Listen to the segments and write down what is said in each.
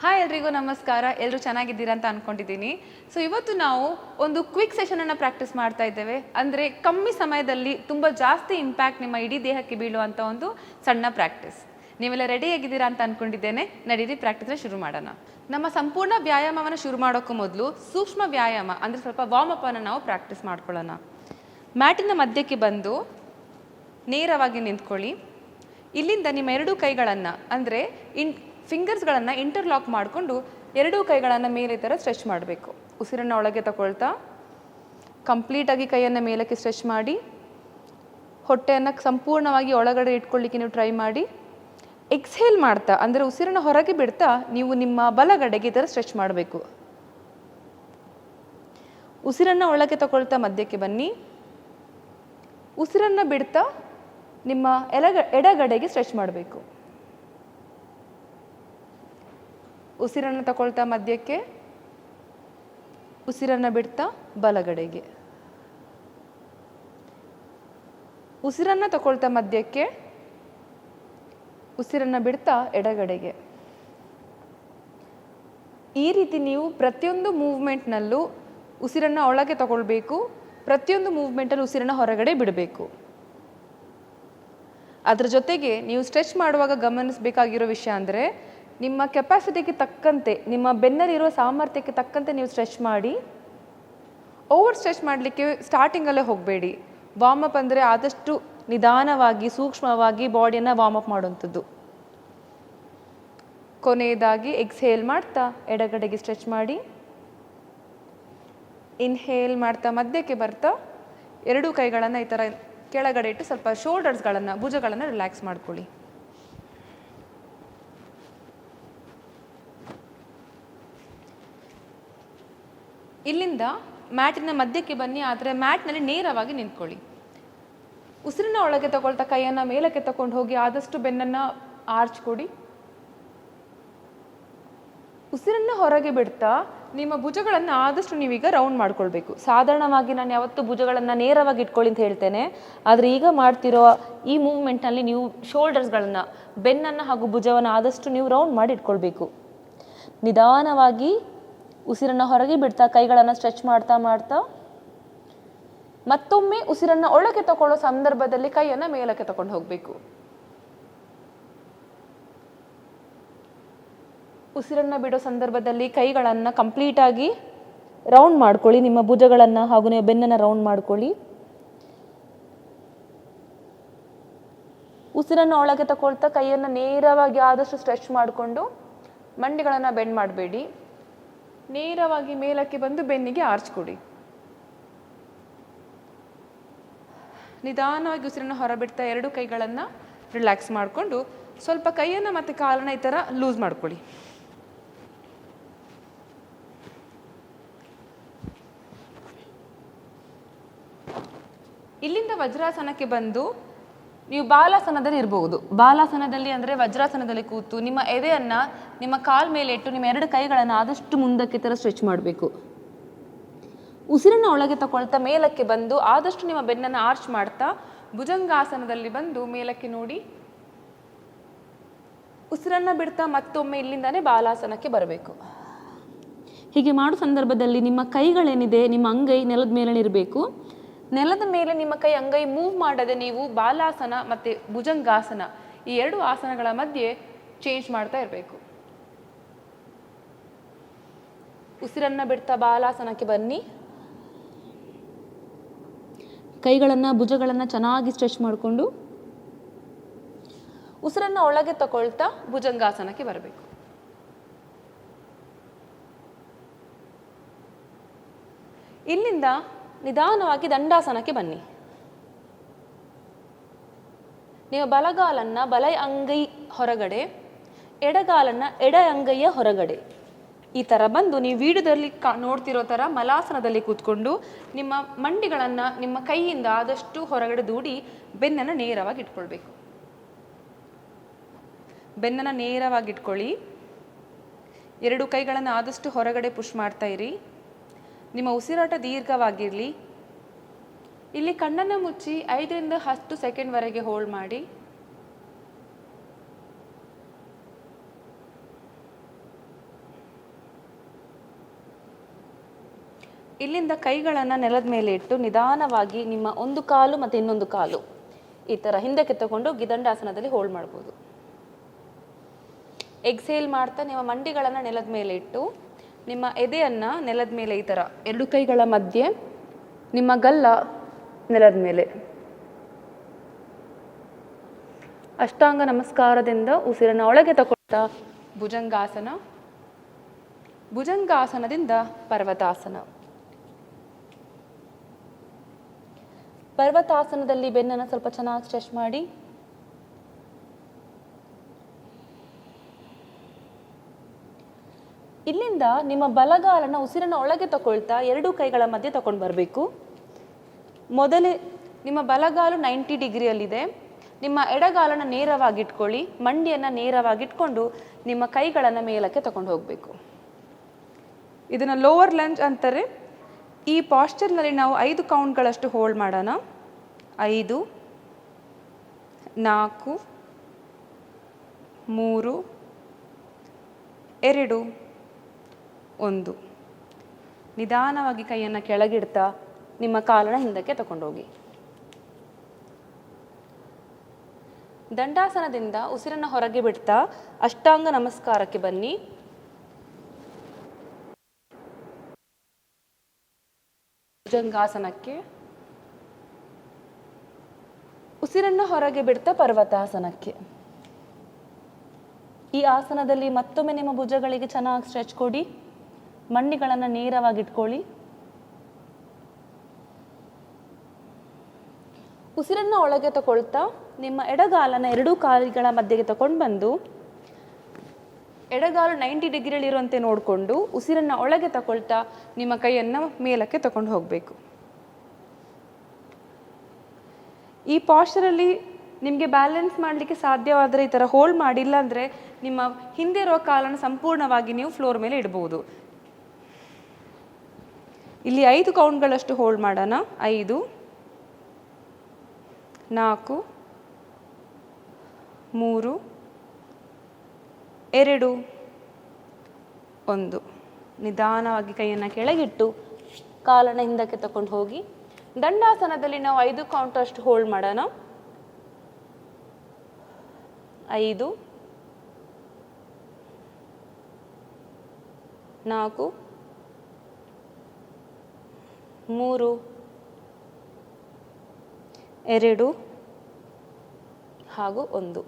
Hi ಎಲ್ರಿಗೂ ನಮಸ್ಕಾರ. ಎಲ್ಲರೂ ಚೆನ್ನಾಗಿದ್ದೀರಾ ಅಂತ ಅನ್ಕೊಂಡಿದ್ದೀನಿ. ಸೊ ಇವತ್ತು ನಾವು ಒಂದು ಕ್ವಿಕ್ ಸೆಷನ್ ಅನ್ನ ಪ್ರಾಕ್ಟೀಸ್ ಮಾಡ್ತಾ ಇದ್ದೇವೆ. ಅಂದ್ರೆ ಕಮ್ಮಿ ಸಮಯದಲ್ಲಿ ತುಂಬಾ ಜಾಸ್ತಿ ಇಂಪ್ಯಾಕ್ಟ್ ನಿಮ್ಮ ಇಡೀ ದೇಹಕ್ಕೆ ಬೀಳುವಂತ ಒಂದು ಸಣ್ಣ ಪ್ರಾಕ್ಟೀಸ್ ನೀವೆಲ್ಲ ರೆಡಿ ಆಗಿದ್ದೀರಾ ಅಂತ ಅನ್ಕೊಂಡಿದ್ದೇನೆ. ನಡೀರಿ ಪ್ರಾಕ್ಟೀಸ್ನ ಶುರು ಮಾಡೋಣ. ನಮ್ಮ ಸಂಪೂರ್ಣ ವ್ಯಾಯಾಮವನ್ನು ಶುರು ಮಾಡೋಕ್ಕೂ ಮೊದಲು ಸೂಕ್ಷ್ಮ ವ್ಯಾಯಾಮ, ಅಂದ್ರೆ ಸ್ವಲ್ಪ ವಾರ್ಮ್ ಅಪ್ ಅನ್ನು ನಾವು ಪ್ರಾಕ್ಟೀಸ್ ಮಾಡ್ಕೊಳ್ಳೋಣ. ಮ್ಯಾಟಿನ ಮಧ್ಯಕ್ಕೆ ಬಂದು ನೇರವಾಗಿ ನಿಂತ್ಕೊಳ್ಳಿ. ಇಲ್ಲಿಂದ ನಿಮ್ಮ ಎರಡೂ ಕೈಗಳನ್ನು, ಅಂದರೆ ಇನ್ ಫಿಂಗರ್ಸ್ಗಳನ್ನು ಇಂಟರ್ಲಾಕ್ ಮಾಡಿಕೊಂಡು ಎರಡೂ ಕೈಗಳನ್ನು ಮೇಲೆ ಈ ಥರ ಸ್ಟ್ರೆಚ್ ಮಾಡಬೇಕು. ಉಸಿರನ್ನು ಒಳಗೆ ತಗೊಳ್ತಾ ಕಂಪ್ಲೀಟಾಗಿ ಕೈಯನ್ನು ಮೇಲಕ್ಕೆ ಸ್ಟ್ರೆಚ್ ಮಾಡಿ, ಹೊಟ್ಟೆಯನ್ನು ಸಂಪೂರ್ಣವಾಗಿ ಒಳಗಡೆ ಇಟ್ಕೊಳ್ಳಿಕ್ಕೆ ನೀವು ಟ್ರೈ ಮಾಡಿ. ಎಕ್ಸ್ಹೇಲ್ ಮಾಡ್ತಾ, ಅಂದರೆ ಉಸಿರನ್ನು ಹೊರಗೆ ಬಿಡ್ತಾ ನೀವು ನಿಮ್ಮ ಬಲಗಡೆಗೆ ಈ ಥರ ಸ್ಟ್ರೆಚ್ ಮಾಡಬೇಕು. ಉಸಿರನ್ನು ಒಳಗೆ ತಗೊಳ್ತಾ ಮಧ್ಯಕ್ಕೆ ಬನ್ನಿ. ಉಸಿರನ್ನು ಬಿಡ್ತಾ ನಿಮ್ಮ ಎಲಗ, ಎಡಗಡೆಗೆ ಸ್ಟ್ರೆಚ್ ಮಾಡಬೇಕು. ಉಸಿರನ್ನು ತಗೊಳ್ತಾ ಮಧ್ಯಕ್ಕೆ, ಉಸಿರನ್ನು ಬಿಡ್ತಾ ಬಲಗಡೆಗೆ. ಉಸಿರನ್ನು ತಗೊಳ್ತಾ ಮಧ್ಯಕ್ಕೆ, ಉಸಿರನ್ನು ಬಿಡ್ತಾ ಎಡಗಡೆಗೆ. ಈ ರೀತಿ ನೀವು ಪ್ರತಿಯೊಂದು ಮೂವ್ಮೆಂಟ್ನಲ್ಲೂ ಉಸಿರನ್ನು ಒಳಗೆ ತಗೊಳ್ಬೇಕು, ಪ್ರತಿಯೊಂದು ಮೂವ್ಮೆಂಟಲ್ಲಿ ಉಸಿರನ್ನು ಹೊರಗಡೆ ಬಿಡಬೇಕು. ಅದರ ಜೊತೆಗೆ ನೀವು ಸ್ಟ್ರೆಚ್ ಮಾಡುವಾಗ ಗಮನಿಸಬೇಕಾಗಿರೋ ವಿಷಯ ಅಂದರೆ ನಿಮ್ಮ ಕೆಪಾಸಿಟಿಗೆ ತಕ್ಕಂತೆ, ನಿಮ್ಮ ಬೆನ್ನಲ್ಲಿರೋ ಸಾಮರ್ಥ್ಯಕ್ಕೆ ತಕ್ಕಂತೆ ನೀವು ಸ್ಟ್ರೆಚ್ ಮಾಡಿ. ಓವರ್ ಸ್ಟ್ರೆಚ್ ಮಾಡಲಿಕ್ಕೆ ಸ್ಟಾರ್ಟಿಂಗಲ್ಲೇ ಹೋಗಬೇಡಿ. ವಾರ್ಮ್ ಅಪ್ ಅಂದರೆ ಆದಷ್ಟು ನಿಧಾನವಾಗಿ, ಸೂಕ್ಷ್ಮವಾಗಿ ಬಾಡಿಯನ್ನು ವಾರ್ಮ್ ಅಪ್ ಮಾಡುವಂಥದ್ದು. ಕೊನೆಯದಾಗಿ ಎಕ್ಸ್ಹೇಲ್ ಮಾಡ್ತಾ, ಎಡಗಡೆಗೆ ಸ್ಟ್ರೆಚ್ ಮಾಡಿ. ಇನ್ಹೇಲ್ ಮಾಡ್ತಾ, ಮಧ್ಯಕ್ಕೆ ಬರ್ತಾ. ಎರಡೂ ಕೈಗಳನ್ನು ಈ ಥರ ಕೆಳಗಡೆ ಇಟ್ಟು ಸ್ವಲ್ಪ ಶೋಲ್ಡರ್ಸ್ಗಳನ್ನು ಭುಜಗಳನ್ನು ರಿಲ್ಯಾಕ್ಸ್ ಮಾಡ್ಕೊಳ್ಳಿ. ಇಲ್ಲಿಂದ ಮ್ಯಾಟಿನ ಮಧ್ಯಕ್ಕೆ ಬನ್ನಿ, ಆದರೆ ಮ್ಯಾಟ್ನಲ್ಲಿ ನೇರವಾಗಿ ನಿಂತ್ಕೊಳ್ಳಿ. ಉಸಿರಿನ ಒಳಗೆ ತಗೊಳ್ತಾ, ಕೈಯನ್ನು ಮೇಲಕ್ಕೆ ತಗೊಂಡು ಹೋಗಿ ಆದಷ್ಟು ಬೆನ್ನನ್ನು ಆರ್ಚ್ ಕೊಡಿ. ಉಸಿರನ್ನು ಹೊರಗೆ ಬಿಡ್ತಾ, ನಿಮ್ಮ ಭುಜಗಳನ್ನು ಆದಷ್ಟು ನೀವೀಗ ರೌಂಡ್ ಮಾಡ್ಕೊಳ್ಬೇಕು. ಸಾಧಾರಣವಾಗಿ ನಾನು ಯಾವತ್ತೂ ಭುಜಗಳನ್ನು ನೇರವಾಗಿ ಇಟ್ಕೊಳ್ಳಿ ಅಂತ ಹೇಳ್ತೇನೆ. ಆದರೆ ಈಗ ಮಾಡ್ತಿರೋ ಈ ಮೂವ್ಮೆಂಟ್ನಲ್ಲಿ ನೀವು ಶೋಲ್ಡರ್ಸ್ಗಳನ್ನು ಬೆನ್ನನ್ನು ಹಾಗೂ ಭುಜವನ್ನು ಆದಷ್ಟು ನೀವು ರೌಂಡ್ ಮಾಡಿ ಇಟ್ಕೊಳ್ಬೇಕು. ನಿಧಾನವಾಗಿ ಉಸಿರನ್ನು ಹೊರಗೆ ಬಿಡ್ತಾ, ಕೈಗಳನ್ನು ಸ್ಟ್ರೆಚ್ ಮಾಡ್ತಾ ಮಾಡ್ತಾ, ಮತ್ತೊಮ್ಮೆ ಉಸಿರನ್ನು ಒಳಗೆ ತಗೊಳ್ಳೋ ಸಂದರ್ಭದಲ್ಲಿ ಕೈಯನ್ನು ಮೇಲಕ್ಕೆ ತಗೊಂಡು ಹೋಗಬೇಕು. ಉಸಿರನ್ನು ಬಿಡೋ ಸಂದರ್ಭದಲ್ಲಿ ಕೈಗಳನ್ನು ಕಂಪ್ಲೀಟಾಗಿ ರೌಂಡ್ ಮಾಡ್ಕೊಳ್ಳಿ, ನಿಮ್ಮ ಭುಜಗಳನ್ನು ಹಾಗೂ ನೀವು ಬೆನ್ನನ್ನು ರೌಂಡ್ ಮಾಡ್ಕೊಳ್ಳಿ. ಉಸಿರನ್ನು ಒಳಗೆ ತಗೊಳ್ತಾ ಕೈಯನ್ನು ನೇರವಾಗಿ ಆದಷ್ಟು ಸ್ಟ್ರೆಚ್ ಮಾಡಿಕೊಂಡು, ಮಂಡಿಗಳನ್ನು ಬೆಂಡ್ ಮಾಡಬೇಡಿ. ನೇರವಾಗಿ ಮೇಲಕ್ಕೆ ಬಂದು ಬೆನ್ನಿಗೆ ಆರ್ಚ್ ಕೊಡಿ ನಿಧಾನವಾಗಿ ಉಸಿರನ್ನು ಹೊರಬಿಡ್ತಾ ಎರಡು ಕೈಗಳನ್ನು ರಿಲ್ಯಾಕ್ಸ್ ಮಾಡಿಕೊಂಡು ಸ್ವಲ್ಪ ಕೈಯನ್ನು ಮತ್ತು ಕಾಲನ್ನು ಈ ಥರ ಲೂಸ್ ಮಾಡ್ಕೊಳ್ಳಿ. ಇಲ್ಲಿಂದ ವಜ್ರಾಸನಕ್ಕೆ ಬಂದು ನೀವು ಬಾಲಾಸನದಲ್ಲಿ ಇರಬಹುದು ಬಾಲಾಸನದಲ್ಲಿ ಅಂದರೆ ವಜ್ರಾಸನದಲ್ಲಿ ಕೂತು ನಿಮ್ಮ ಎದೆಯನ್ನು ನಿಮ್ಮ ಕಾಲ್ ಮೇಲೆ ಇಟ್ಟು ನಿಮ್ಮ ಎರಡು ಕೈಗಳನ್ನು ಆದಷ್ಟು ಮುಂದಕ್ಕೆ ಥರ ಸ್ಟ್ರೆಚ್ ಮಾಡಬೇಕು. ಉಸಿರನ್ನ ಒಳಗೆ ತಗೊಳ್ತಾ ಮೇಲಕ್ಕೆ ಬಂದು ಆದಷ್ಟು ನಿಮ್ಮ ಬೆನ್ನನ್ನು ಆರ್ಚ್ ಮಾಡ್ತಾ ಭುಜಂಗಾಸನದಲ್ಲಿ ಬಂದು ಮೇಲಕ್ಕೆ ನೋಡಿ. ಉಸಿರನ್ನ ಬಿಡ್ತಾ ಮತ್ತೊಮ್ಮೆ ಇಲ್ಲಿಂದಾನೇ ಬಾಲಾಸನಕ್ಕೆ ಬರಬೇಕು. ಹೀಗೆ ಮಾಡೋ ಸಂದರ್ಭದಲ್ಲಿ ನಿಮ್ಮ ಕೈಗಳೇನಿದೆ, ನಿಮ್ಮ ಅಂಗೈ ನೆಲದ ಮೇಲೆ ಇರಬೇಕು. ನೆಲದ ಮೇಲೆ ನಿಮ್ಮ ಕೈ ಅಂಗೈ ಮೂವ್ ಮಾಡದೆ ನೀವು ಬಾಲಾಸನ ಮತ್ತು ಭುಜಂಗಾಸನ ಈ ಎರಡು ಆಸನಗಳ ಮಧ್ಯೆ ಚೇಂಜ್ ಮಾಡ್ತಾ ಇರಬೇಕು. ಉಸಿರನ್ನ ಬಿಡ್ತಾ ಬಾಲಾಸನಕ್ಕೆ ಬನ್ನಿ. ಕೈಗಳನ್ನು, ಭುಜಗಳನ್ನು ಚೆನ್ನಾಗಿ ಸ್ಟ್ರೆಚ್ ಮಾಡಿಕೊಂಡು ಉಸಿರನ್ನ ಒಳಗೆ ತಗೊಳ್ತಾ ಭುಜಂಗಾಸನಕ್ಕೆ ಬರಬೇಕು. ಇಲ್ಲಿಂದ ನಿಧಾನವಾಗಿ ದಂಡಾಸನಕ್ಕೆ ಬನ್ನಿ. ನೀವು ಬಲಗಾಲನ್ನ ಬಲ ಅಂಗೈ ಹೊರಗಡೆ, ಎಡಗಾಲನ್ನ ಎಡ ಅಂಗೈಯ ಹೊರಗಡೆ. ಈ ಥರ ಬಂದು ನೀವು ವಿಡಿಯೋದಲ್ಲಿ ಕಾ, ನೋಡ್ತಿರೋ ಥರ ಮಲಾಸನದಲ್ಲಿ ಕೂತ್ಕೊಂಡು ನಿಮ್ಮ ಮಂಡಿಗಳನ್ನು ನಿಮ್ಮ ಕೈಯಿಂದ ಆದಷ್ಟು ಹೊರಗಡೆ ದೂಡಿ ಬೆನ್ನನ್ನು ನೇರವಾಗಿ ಇಟ್ಕೊಳ್ಬೇಕು. ಬೆನ್ನನ್ನು ನೇರವಾಗಿ ಇಟ್ಕೊಳ್ಳಿ. ಎರಡು ಕೈಗಳನ್ನು ಆದಷ್ಟು ಹೊರಗಡೆ ಪುಷ್ ಮಾಡ್ತಾ ನಿಮ್ಮ ಉಸಿರಾಟ ದೀರ್ಘವಾಗಿರಲಿ. ಇಲ್ಲಿ ಕಣ್ಣನ್ನು ಮುಚ್ಚಿ ಐದರಿಂದ ಹತ್ತು ಸೆಕೆಂಡ್ವರೆಗೆ ಹೋಲ್ಡ್ ಮಾಡಿ. ಇಲ್ಲಿಂದ ಕೈಗಳನ್ನು ನೆಲದ ಮೇಲೆ ಇಟ್ಟು ನಿಧಾನವಾಗಿ ನಿಮ್ಮ ಒಂದು ಕಾಲು ಮತ್ತು ಇನ್ನೊಂದು ಕಾಲು ಈ ಥರ ಹಿಂದಕ್ಕೆ ತಗೊಂಡು ಗಿದಂಡಾಸನದಲ್ಲಿ ಹೋಲ್ಡ್ ಮಾಡ್ಬೋದು. ಎಕ್ಸೇಲ್ ಮಾಡ್ತಾ ನಿಮ್ಮ ಮಂಡಿಗಳನ್ನು ನೆಲದ ಮೇಲೆ ಇಟ್ಟು ನಿಮ್ಮ ಎದೆಯನ್ನು ನೆಲದ ಮೇಲೆ ಈ ಥರ ಎರಡು ಕೈಗಳ ಮಧ್ಯೆ, ನಿಮ್ಮ ಗಲ್ಲ ನೆಲದ ಮೇಲೆ. ಅಷ್ಟಾಂಗ ನಮಸ್ಕಾರದಿಂದ ಉಸಿರನ್ನು ಒಳಗೆ ತಗೊಳ್ತಾ ಭುಜಂಗಾಸನ. ಭುಜಂಗಾಸನದಿಂದ ಪರ್ವತಾಸನ. ಪರ್ವತಾಸನದಲ್ಲಿ ಬೆನ್ನನ್ನು ಸ್ವಲ್ಪ ಚೆನ್ನಾಗಿ ಸ್ಟ್ರೆಚ್ ಮಾಡಿ. ಇಲ್ಲಿಂದ ನಿಮ್ಮ ಬಲಗಾಲನ ಉಸಿರನ್ನ ಒಳಗೆ ತಗೊಳ್ತಾ ಎರಡು ಕೈಗಳ ಮಧ್ಯೆ ತಗೊಂಡು ಬರಬೇಕು. ಮೊದಲೇ ನಿಮ್ಮ ಬಲಗಾಲು ನೈಂಟಿ ಡಿಗ್ರಿಯಲ್ಲಿದೆ. ನಿಮ್ಮ ಎಡಗಾಲನ ನೇರವಾಗಿ ಇಟ್ಕೊಳ್ಳಿ ಮಂಡಿಯನ್ನು ನೇರವಾಗಿ ಇಟ್ಕೊಂಡು ನಿಮ್ಮ ಕೈಗಳನ್ನು ಮೇಲಕ್ಕೆ ತಗೊಂಡು ಹೋಗಬೇಕು. ಇದನ್ನು ಲೋವರ್ ಲಂಚ್ ಅಂತಾರೆ. ಈ ಪಾಶ್ಚರ್ನಲ್ಲಿ ನಾವು ಐದು ಕೌಂಟ್ಗಳಷ್ಟು ಹೋಲ್ಡ್ ಮಾಡೋಣ. ಐದು, ನಾಲ್ಕು, ಮೂರು, ಎರಡು. ಒಂದು. ನಿಧಾನವಾಗಿ ಕೈಯನ್ನು ಕೆಳಗಿಡ್ತಾ ನಿಮ್ಮ ಕಾಲನ ಹಿಂದಕ್ಕೆ ತಗೊಂಡೋಗಿ. ದಂಡಾಸನದಿಂದ ಉಸಿರನ್ನು ಹೊರಗೆ ಬಿಡ್ತಾ ಅಷ್ಟಾಂಗ ನಮಸ್ಕಾರಕ್ಕೆ ಬನ್ನಿ. ಭುಜಂಗಾಸನಕ್ಕೆ. ಉಸಿರನ್ನು ಹೊರಗೆ ಬಿಡ್ತಾ ಪರ್ವತಾಸನಕ್ಕೆ. ಈ ಆಸನದಲ್ಲಿ ಮತ್ತೊಮ್ಮೆ ನಿಮ್ಮ ಭುಜಗಳಿಗೆ ಚೆನ್ನಾಗಿ ಸ್ಟ್ರೆಚ್ ಕೊಡಿ. ಮಂಡಿಗಳನ್ನು ನೇರವಾಗಿ ಇಟ್ಕೊಳ್ಳಿ ಉಸಿರನ್ನು ಒಳಗೆ ತಗೊಳ್ತಾ ನಿಮ್ಮ ಎಡಗಾಲನ ಎರಡೂ ಕಾಲುಗಳ ಮಧ್ಯೆಗೆ ತಗೊಂಡು ಬಂದು, ಎಡಗಾಲು ನೈಂಟಿ ಡಿಗ್ರಿಯಲ್ಲಿರುವಂತೆ ನೋಡಿಕೊಂಡು ಉಸಿರನ್ನು ಒಳಗೆ ತಗೊಳ್ತಾ ನಿಮ್ಮ ಕೈಯನ್ನು ಮೇಲಕ್ಕೆ ತಗೊಂಡು ಹೋಗಬೇಕು. ಈ ಪಾಶ್ಚರಲ್ಲಿ ನಿಮಗೆ ಬ್ಯಾಲೆನ್ಸ್ ಮಾಡಲಿಕ್ಕೆ ಸಾಧ್ಯವಾದರೆ ಈ ಥರ ಹೋಲ್ಡ್ ಮಾಡಿಲ್ಲ ಅಂದರೆ ನಿಮ್ಮ ಹಿಂದೆ ಇರೋ ಕಾಲನ್ನು ಸಂಪೂರ್ಣವಾಗಿ ನೀವು ಫ್ಲೋರ್ ಮೇಲೆ ಇಡ್ಬೋದು. ಇಲ್ಲಿ ಐದು ಕೌಂಟ್ಗಳಷ್ಟು ಹೋಲ್ಡ್ ಮಾಡೋಣ. ಐದು, ನಾಲ್ಕು, ಮೂರು, ಎರಡು, ಒಂದು. ನಿಧಾನವಾಗಿ ಕೈಯನ್ನು ಕೆಳಗಿಟ್ಟು ಕಾಲನ್ನು ಹಿಂದಕ್ಕೆ ತಗೊಂಡು ಹೋಗಿ, ದಂಡಾಸನದಲ್ಲಿ ನಾವು ಐದು ಕೌಂಟ್ ಅಷ್ಟು ಹೋಲ್ಡ್ ಮಾಡೋಣ. ಐದು, ನಾಲ್ಕು ಮೂರು, ಎರಡು ಹಾಗೂ ಒಂದು.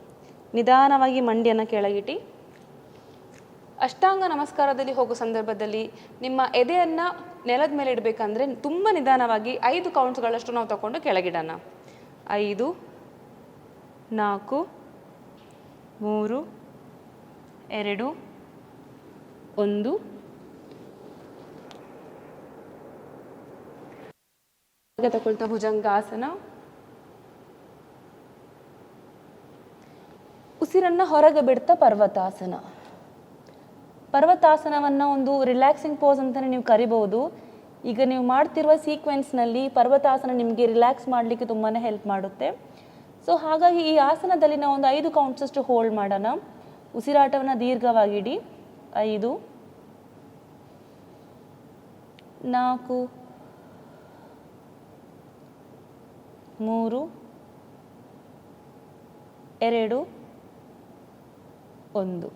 ನಿಧಾನವಾಗಿ ಮಂಡಿಯನ್ನು ಕೆಳಗಿಟ್ಟು ಅಷ್ಟಾಂಗ ನಮಸ್ಕಾರದಲ್ಲಿ ಹೋಗೋ ಸಂದರ್ಭದಲ್ಲಿ ನಿಮ್ಮ ಎದೆಯನ್ನು ನೆಲದ ಮೇಲೆ ಇಡಬೇಕಂದ್ರೆ ತುಂಬ ನಿಧಾನವಾಗಿ ಐದು ಕೌಂಟ್ಸ್ಗಳಷ್ಟು ನಾವು ತಗೊಂಡು ಕೆಳಗಿಡೋಣ. ಐದು, ನಾಲ್ಕು, ಮೂರು, ಎರಡು, ಒಂದು. ತಗೊಳ್ತಾ ಭುಜಂಗಾಸನ. ಉಸಿರನ್ನ ಹೊರಗೆ ಬಿಡ್ತಾ ಪರ್ವತಾಸನ. ಪರ್ವತಾಸನವನ್ನ ಒಂದು ರಿಲ್ಯಾಕ್ಸಿಂಗ್ ಪೋಸ್ ಅಂತಾನೆ ನೀವು ಕರಿಬಹುದು. ಈಗ ನೀವು ಮಾಡ್ತಿರುವ ಸೀಕ್ವೆನ್ಸ್ನಲ್ಲಿ ಪರ್ವತಾಸನ ನಿಮಗೆ ರಿಲ್ಯಾಕ್ಸ್ ಮಾಡಲಿಕ್ಕೆ ತುಂಬಾ ಹೆಲ್ಪ್ ಮಾಡುತ್ತೆ. ಸೊ ಹಾಗಾಗಿ ಈ ಆಸನದಲ್ಲಿ ನಾವು ಒಂದು ಐದು ಕೌಂಟ್ಸ್ ಅಷ್ಟು ಹೋಲ್ಡ್ ಮಾಡೋಣ. ಉಸಿರಾಟವನ್ನು ದೀರ್ಘವಾಗಿಡಿ ಐದು, ನಾಲ್ಕು ಮೂರು, ಎರಡು, ಒಂದು.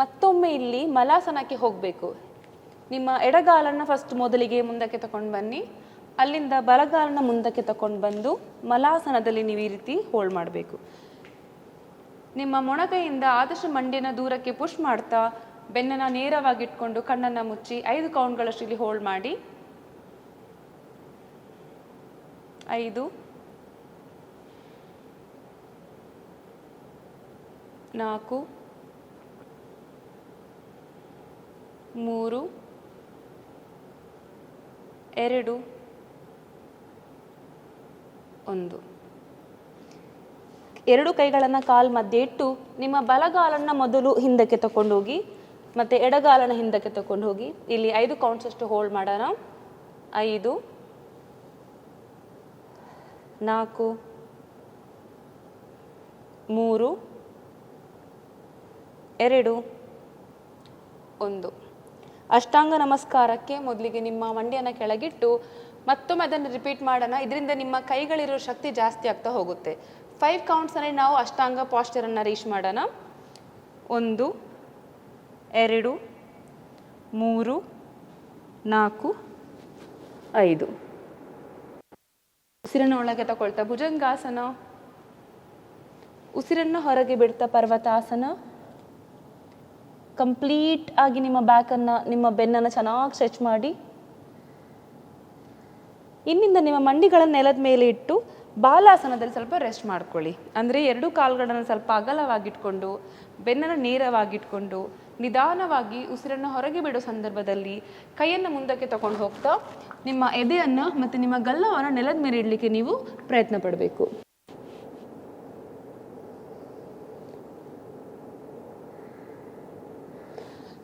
ಮತ್ತೊಮ್ಮೆ ಇಲ್ಲಿ ಮಲಾಸನಕ್ಕೆ ಹೋಗಬೇಕು. ನಿಮ್ಮ ಎಡಗಾಲನ್ನು ಫಸ್ಟ್ ಮೊದಲಿಗೆ ಮುಂದಕ್ಕೆ ತಗೊಂಡು ಬನ್ನಿ. ಅಲ್ಲಿಂದ ಬಲಗಾಲನ ಮುಂದಕ್ಕೆ ತಗೊಂಡು ಬಂದು ಮಲಾಸನದಲ್ಲಿ ನೀವು ಈ ರೀತಿ ಹೋಲ್ಡ್ ಮಾಡಬೇಕು. ನಿಮ್ಮ ಮೊಣಕೈಯಿಂದ ಆದಷ್ಟು ಮಂಡಿನ ದೂರಕ್ಕೆ ಪುಷ್ ಮಾಡ್ತಾ ಬೆನ್ನನ್ನು ನೇರವಾಗಿ ಇಟ್ಕೊಂಡು ಕಣ್ಣನ್ನು ಮುಚ್ಚಿ ಐದು ಕೌಂಟ್ಗಳಷ್ಟು ಇಲ್ಲಿ ಹೋಲ್ಡ್ ಮಾಡಿ. ಐದು. ನಾಲ್ಕು. ಮೂರು. ಎರಡು. ಒಂದು. ಎರಡು ಕೈಗಳನ್ನು ಕಾಲ್ ಮಧ್ಯೆ ಇಟ್ಟು ನಿಮ್ಮ ಬಲಗಾಲನ್ನು ಮೊದಲು ಹಿಂದಕ್ಕೆ ತಗೊಂಡೋಗಿ ಮತ್ತು ಎಡಗಾಲನ ಹಿಂದಕ್ಕೆ ತಗೊಂಡು ಹೋಗಿ. ಇಲ್ಲಿ ಐದು ಕೌಂಟ್ಸ್ ಅಷ್ಟು ಹೋಲ್ಡ್ ಮಾಡೋಣ. ಐದು. ನಾಲ್ಕು, ಮೂರು, ಎರಡು, ಒಂದು. ಅಷ್ಟಾಂಗ ನಮಸ್ಕಾರಕ್ಕೆ ಮೊದಲಿಗೆ ನಿಮ್ಮ ಮಂಡಿಯನ್ನು ಕೆಳಗಿಟ್ಟು ಮತ್ತೊಮ್ಮೆ ಅದನ್ನು ರಿಪೀಟ್ ಮಾಡೋಣ. ಇದರಿಂದ ನಿಮ್ಮ ಕೈಗಳಿರೋ ಶಕ್ತಿ ಜಾಸ್ತಿ ಆಗ್ತಾ ಹೋಗುತ್ತೆ. ಫೈವ್ ಕೌಂಟ್ಸಲ್ಲಿ ನಾವು ಅಷ್ಟಾಂಗ ಪಾಶ್ಚರನ್ನು ರೀಚ್ ಮಾಡೋಣ. ಒಂದು, ಎರಡು, ಮೂರು, ನಾಲ್ಕು, ಐದು. ಉಸಿರನ್ನು ಒಳಗೆ ತಗೊಳ್ತಾ, ಭುಜಂಗಾಸನ, ಉಸಿರನ್ನು ಹೊರಗೆ ಬಿಡ್ತಾ, ಪರ್ವತಾಸನ. ಕಂಪ್ಲೀಟ್ ಆಗಿ ನಿಮ್ಮ ಬ್ಯಾಕನ್ನು ನಿಮ್ಮ ಬೆನ್ನನ್ನು ಚೆನ್ನಾಗಿ ಸ್ಟ್ರೆಚ್ ಮಾಡಿ. ಇನ್ನಿಂದ ನಿಮ್ಮ ಮಂಡಿಗಳನ್ನು ನೆಲದ ಮೇಲೆ ಇಟ್ಟು, ಬಾಲಾಸನದಲ್ಲಿ ಸ್ವಲ್ಪ ರೆಸ್ಟ್ ಮಾಡ್ಕೊಳ್ಳಿ. ಅಂದರೆ ಎರಡು ಕಾಲುಗಳನ್ನು ಸ್ವಲ್ಪ ಅಗಲವಾಗಿಟ್ಕೊಂಡು, ಬೆನ್ನನ್ನು ನೇರವಾಗಿಟ್ಕೊಂಡು ನಿಧಾನವಾಗಿ ಉಸಿರನ್ನು ಹೊರಗೆ ಬಿಡೋ ಸಂದರ್ಭದಲ್ಲಿ ಕೈಯನ್ನು ಮುಂದಕ್ಕೆ ತಗೊಂಡು ಹೋಗ್ತಾ ನಿಮ್ಮ ಎದೆಯನ್ನು ಮತ್ತು ನಿಮ್ಮ ಗಲ್ಲವನ್ನು ನೆಲದ ಮೇಲೆ ಇಡಲಿಕ್ಕೆ ನೀವು ಪ್ರಯತ್ನ ಪಡಬೇಕು.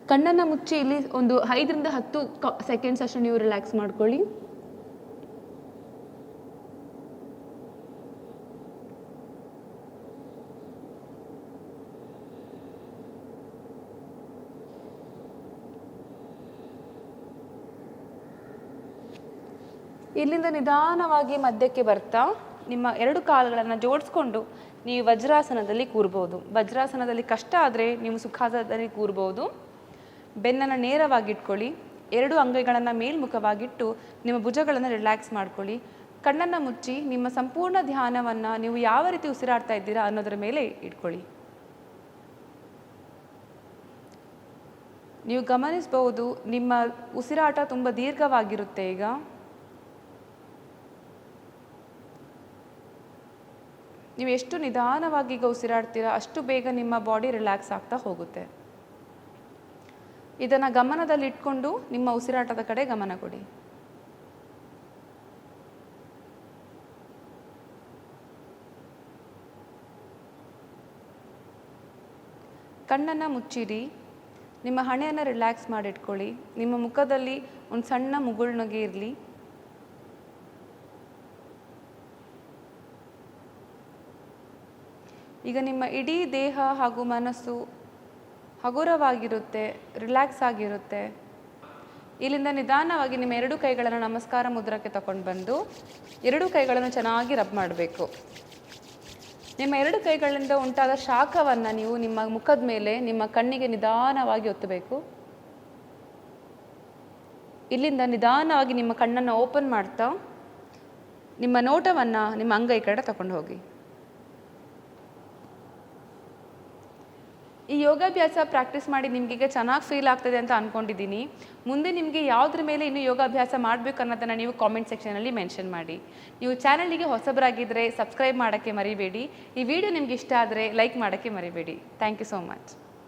ಕಣ್ಣನ್ನು ಮುಚ್ಚಿ ಇಲ್ಲಿ ಒಂದು ಐದರಿಂದ ಹತ್ತು ಸೆಕೆಂಡ್ಸ್ ಅಷ್ಟು ನೀವು ರಿಲ್ಯಾಕ್ಸ್ ಮಾಡ್ಕೊಳ್ಳಿ. ಇಲ್ಲಿಂದ ನಿಧಾನವಾಗಿ ಮಧ್ಯಕ್ಕೆ ಬರ್ತಾ ನಿಮ್ಮ ಎರಡು ಕಾಲುಗಳನ್ನು ಜೋಡಿಸ್ಕೊಂಡು ನೀವು ವಜ್ರಾಸನದಲ್ಲಿ ಕೂರ್ಬೋದು. ವಜ್ರಾಸನದಲ್ಲಿ ಕಷ್ಟ ಆದರೆ ನೀವು ಸುಖಾಸನದಲ್ಲಿ ಕೂರ್ಬೋದು. ಬೆನ್ನನ್ನು ನೇರವಾಗಿ ಇಟ್ಕೊಳ್ಳಿ ಎರಡು ಅಂಗೈಗಳನ್ನು ಮೇಲ್ಮುಖವಾಗಿಟ್ಟು ನಿಮ್ಮ ಭುಜಗಳನ್ನು ರಿಲ್ಯಾಕ್ಸ್ ಮಾಡ್ಕೊಳ್ಳಿ. ಕಣ್ಣನ್ನು ಮುಚ್ಚಿ ನಿಮ್ಮ ಸಂಪೂರ್ಣ ಧ್ಯಾನವನ್ನು ನೀವು ಯಾವ ರೀತಿ ಉಸಿರಾಡ್ತಾ ಇದ್ದೀರಾ ಅನ್ನೋದರ ಮೇಲೆ ಇಟ್ಕೊಳ್ಳಿ. ನೀವು ಗಮನಿಸಬಹುದು ನಿಮ್ಮ ಉಸಿರಾಟ ತುಂಬ ದೀರ್ಘವಾಗಿರುತ್ತೆ ಈಗ. ನೀವು ಎಷ್ಟು ನಿಧಾನವಾಗಿ ಈಗ ಉಸಿರಾಡ್ತೀರಾ ಅಷ್ಟು ಬೇಗ ನಿಮ್ಮ ಬಾಡಿ ರಿಲ್ಯಾಕ್ಸ್ ಆಗ್ತಾ ಹೋಗುತ್ತೆ. ಇದನ್ನು ಗಮನದಲ್ಲಿಟ್ಕೊಂಡು ನಿಮ್ಮ ಉಸಿರಾಟದ ಕಡೆ ಗಮನ ಕೊಡಿ. ಕಣ್ಣನ್ನು ಮುಚ್ಚಿರಿ ನಿಮ್ಮ ಹಣೆಯನ್ನು ರಿಲ್ಯಾಕ್ಸ್ ಮಾಡಿಟ್ಕೊಳ್ಳಿ, ನಿಮ್ಮ ಮುಖದಲ್ಲಿ ಒಂದು ಸಣ್ಣ ಮುಗುಳ್ನಗೆ ಇರಲಿ. ಈಗ ನಿಮ್ಮ ಇಡೀ ದೇಹ ಹಾಗೂ ಮನಸ್ಸು ಹಗುರವಾಗಿರುತ್ತೆ ರಿಲ್ಯಾಕ್ಸ್ ಆಗಿರುತ್ತೆ. ಇಲ್ಲಿಂದ ನಿಧಾನವಾಗಿ ನಿಮ್ಮ ಎರಡು ಕೈಗಳನ್ನು ನಮಸ್ಕಾರ ಮುದ್ರಕ್ಕೆ ತಗೊಂಡು ಬಂದು, ಎರಡು ಕೈಗಳನ್ನು ಚೆನ್ನಾಗಿ ರಬ್ ಮಾಡಬೇಕು. ನಿಮ್ಮ ಎರಡು ಕೈಗಳಿಂದ ಉಂಟಾದ ಶಾಖವನ್ನು ನೀವು ನಿಮ್ಮ ಮುಖದ ಮೇಲೆ, ನಿಮ್ಮ ಕಣ್ಣಿಗೆ ನಿಧಾನವಾಗಿ ಒತ್ತಬೇಕು. ಇಲ್ಲಿಂದ ನಿಧಾನವಾಗಿ ನಿಮ್ಮ ಕಣ್ಣನ್ನು ಓಪನ್ ಮಾಡ್ತಾ, ನಿಮ್ಮ ನೋಟವನ್ನು ನಿಮ್ಮ ಅಂಗೈ ಕಡೆ ತಗೊಂಡು ಹೋಗಿ. ಈ ಯೋಗಾಭ್ಯಾಸ ಪ್ರಾಕ್ಟೀಸ್ ಮಾಡಿ ನಿಮಗೀಗ ಚೆನ್ನಾಗಿ ಫೀಲ್ ಆಗ್ತದೆ ಅಂತ ಅಂದ್ಕೊಂಡಿದ್ದೀನಿ ಮುಂದೆ ನಿಮಗೆ ಯಾವುದ್ರ ಮೇಲೆ ಇನ್ನೂ ಯೋಗಾಭ್ಯಾಸ ಮಾಡಬೇಕು ಅನ್ನೋದನ್ನು ನೀವು ಕಾಮೆಂಟ್ ಸೆಕ್ಷನಲ್ಲಿ ಮೆನ್ಷನ್ ಮಾಡಿ. ನೀವು ಚಾನಲಿಗೆ ಹೊಸಬರಾಗಿದ್ದರೆ ಸಬ್ಸ್ಕ್ರೈಬ್ ಮಾಡೋಕ್ಕೆ ಮರಿಬೇಡಿ. ಈ ವಿಡಿಯೋ ನಿಮ್ಗೆ ಇಷ್ಟ ಆದರೆ ಲೈಕ್ ಮಾಡೋಕ್ಕೆ ಮರಿಬೇಡಿ. Thank you so much